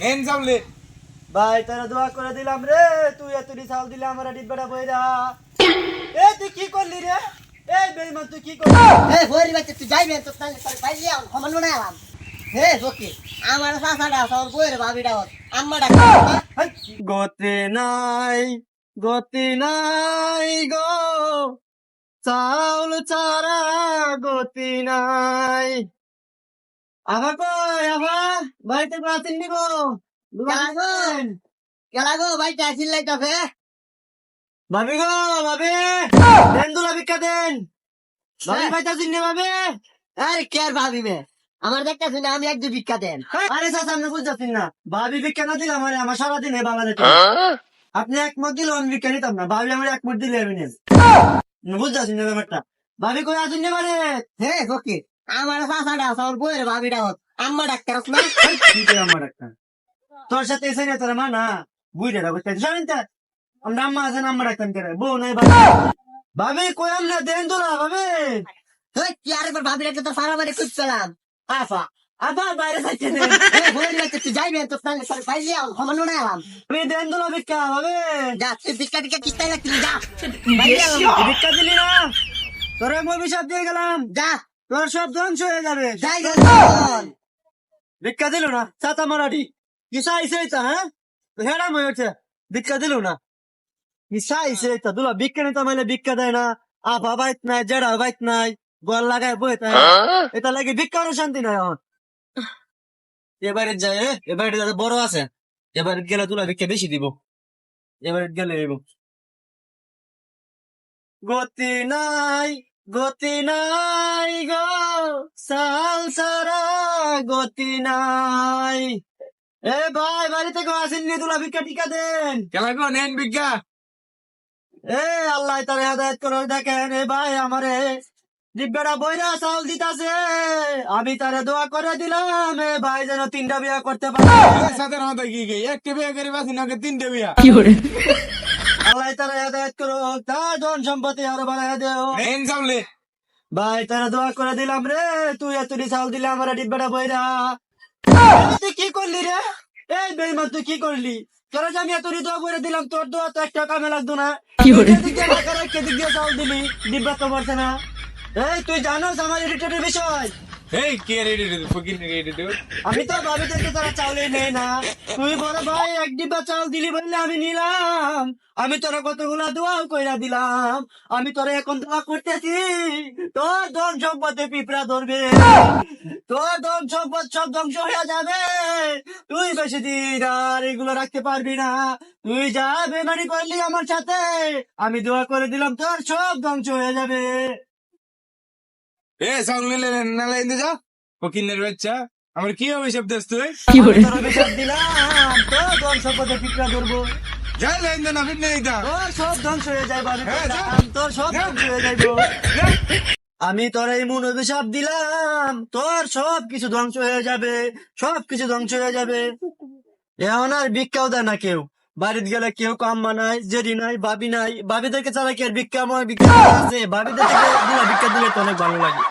নেন চাউলে ভাই তারা দোয়া করে দিলাম রে তুই এতটি চাল দিলে আমার ডিব্বাটা বইরা। এ তুই কি করলি রে? এই বেইমান তুই কি করলি? এ হরি বাচ্চা তুই যাইবি তো তাহলে তাহলে পাইলি আম সমান মনে আলাম হে ওকে আমার সাসাটা সর বইরে ভাবিটা হত আম্মাটা হাই, গতি নাই গতি নাই গো। চাউল চারা গতি নাই। আবার কই? আবার? বাড়িতে বাতিল নিব কেলাগন কেলাগো ভাইটা চিল্লাই তবে ভাবি গো ভাবি। দেন দুলা ভিক্ষা দেন। ভাবি পাইতা চিনি ভাবি? আরে কে আর ভাবিবে আমার দেখতে শুনে আমি একদম ভিক্ষা দেন। আরে চাচা আপনি বুঝতেছেন না। ভাবি ভিক্ষা না দিলে আমার আমার সারাদিন এ বাবা দিত আপনি এক মত দিলে আমি ভিক্ষা নিতাম না। ভাবি আমার এক মত দিলে আমি বুঝতেছেন না ব্যাপারটা? ভাবি কই আসুন না মানে হে ওকে আমার সাসাটা সর বইরে ভাবিটা হত আম্মা ডাক্তার না? আমার একটা তোর সাথে এসে না তোর মা না? বুঝে না বুঝতে জানেন তো? আমরা আম্মা আছেন আম্মা ডাক্তার করে বউ নাই ভাবি ভাবি কই আমরা দেন তো না ভাবি। হে কি আর একবার সারা বাড়ি খুঁজছিলাম। আফা আবার বাইরে যাচ্ছে এ হরি বাচ্চা তুই যাইবি তো তাহলে তাহলে পাইলি আম আলাম দেন তো না ভিক্ষা ভাবি। যা তুই ভিক্ষা টিকা কিস্তাই লাগছিল যা। ভিক্ষা দিলি না? তোর এক অভিশাপ দিয়ে গেলাম। যা। তোর সব ধ্বংস হয়ে যাবে। ভিক্ষা দিল না চাতা মারাটি কিসা আইসে এটা হ্যাঁ? হেরা মনে হচ্ছে ভিক্ষা দিল না। কিসা আইসে দুলা ভিক্ষা নিতে মাইলে ভিক্ষা দেয় না। আফা বাইত নাই জেডা বাইত নাই গল লাগায় বই তাই। এটা লাগে ভিক্ষারও শান্তি নাই আমার এবারে যায় এবারে যাতে বড় আছে। এবারে গেলে তুলা ভিক্ষা বেশি দিব। এবারে গেলে দিব গতি নাই। গতি নাই গো সাল সারা গতি নাই। এ ভাই বাড়িতে কেউ আসেননি তুলা ভিক্ষা টিকা দেন। কেলা গো নেন বিজ্ঞা এ আল্লাহ তার হেদায়ত করে দেখেন এ ভাই আমারে দিব্যাটা বইরা চাউল দিতাছে। আমি তারে দোয়া করে দিলাম এ ভাই যেন তিনটা বিয়া করতে পারে। সাথে রাতে কি কি? একটা বিয়ে করে বাসি নাকি তিনটে বিয়া? আল্লাহ তারা হেদায়ত করো তার ধন সম্পত্তি আরও বাড়াই দেও। ভাই তারা দোয়া করে দিলাম রে তুই এতটি চাউল দিলে আমার ডিব্বাটা বইরা। তুই কি করলি রে? এই বেইমান তুই কি করলি? তোরা যে আমি এতটি দোয়া করে দিলাম তোর দোয়া তো একটা কামে লাগতো না। ডিব্বা তো পারছে না। এই তুই জানোস আমার বিষয়? এই, কে রেডি ফকির রেডি দেব আমি তো ভাবি থেকে তারা চাউলে নেই না। তুই বড় ভাই, এক ডিব্বা চাউল দিলি বললে আমি নিলাম। আমি তোরা কতগুলা দোয়াও কইরা দিলাম। আমি তোরা এখন দোয়া করতেছি। তোর ধন সম্পদে পিঁপড়া ধরবে। তোর ধন সম্পদ সব ধ্বংস হয়ে যাবে। তুই বেশি দিন আর এগুলো রাখতে পারবি না। তুই যা বেমানি করলি আমার সাথে। আমি দোয়া করে দিলাম, তোর সব ধ্বংস হয়ে যাবে। এ চাউল নিলে নালে ইন্দে যা। ফকিনের বাচ্চা। আমার কি অভিশাপ দেস তুই আমি তোর অভিশাপ দিলাম তোর ধন সম্পদে পিঁপড়া ধরবো। যাই লাইন দে না ফিরনে এইটা তোর সব ধ্বংস হয়ে যায় বাড়ি হ্যাঁ, তোর সব ধ্বংস হয়ে যাইব। আমি তোর এই মন অভিশাপ দিলাম তোর সব কিছু ধ্বংস হয়ে যাবে সব কিছু ধ্বংস হয়ে যাবে। এখন আর ভিক্ষাও দেয় না কেউ। বাড়িতে গেলে কেউ কাম নাই জেরি নাই, ভাবি নাই। ভাবিদেরকে ছাড়া কি আর ভিক্ষা আমার ভিক্ষা আছে? ভাবিদের থেকে ভিক্ষা দিলে তো অনেক ভালো লাগে।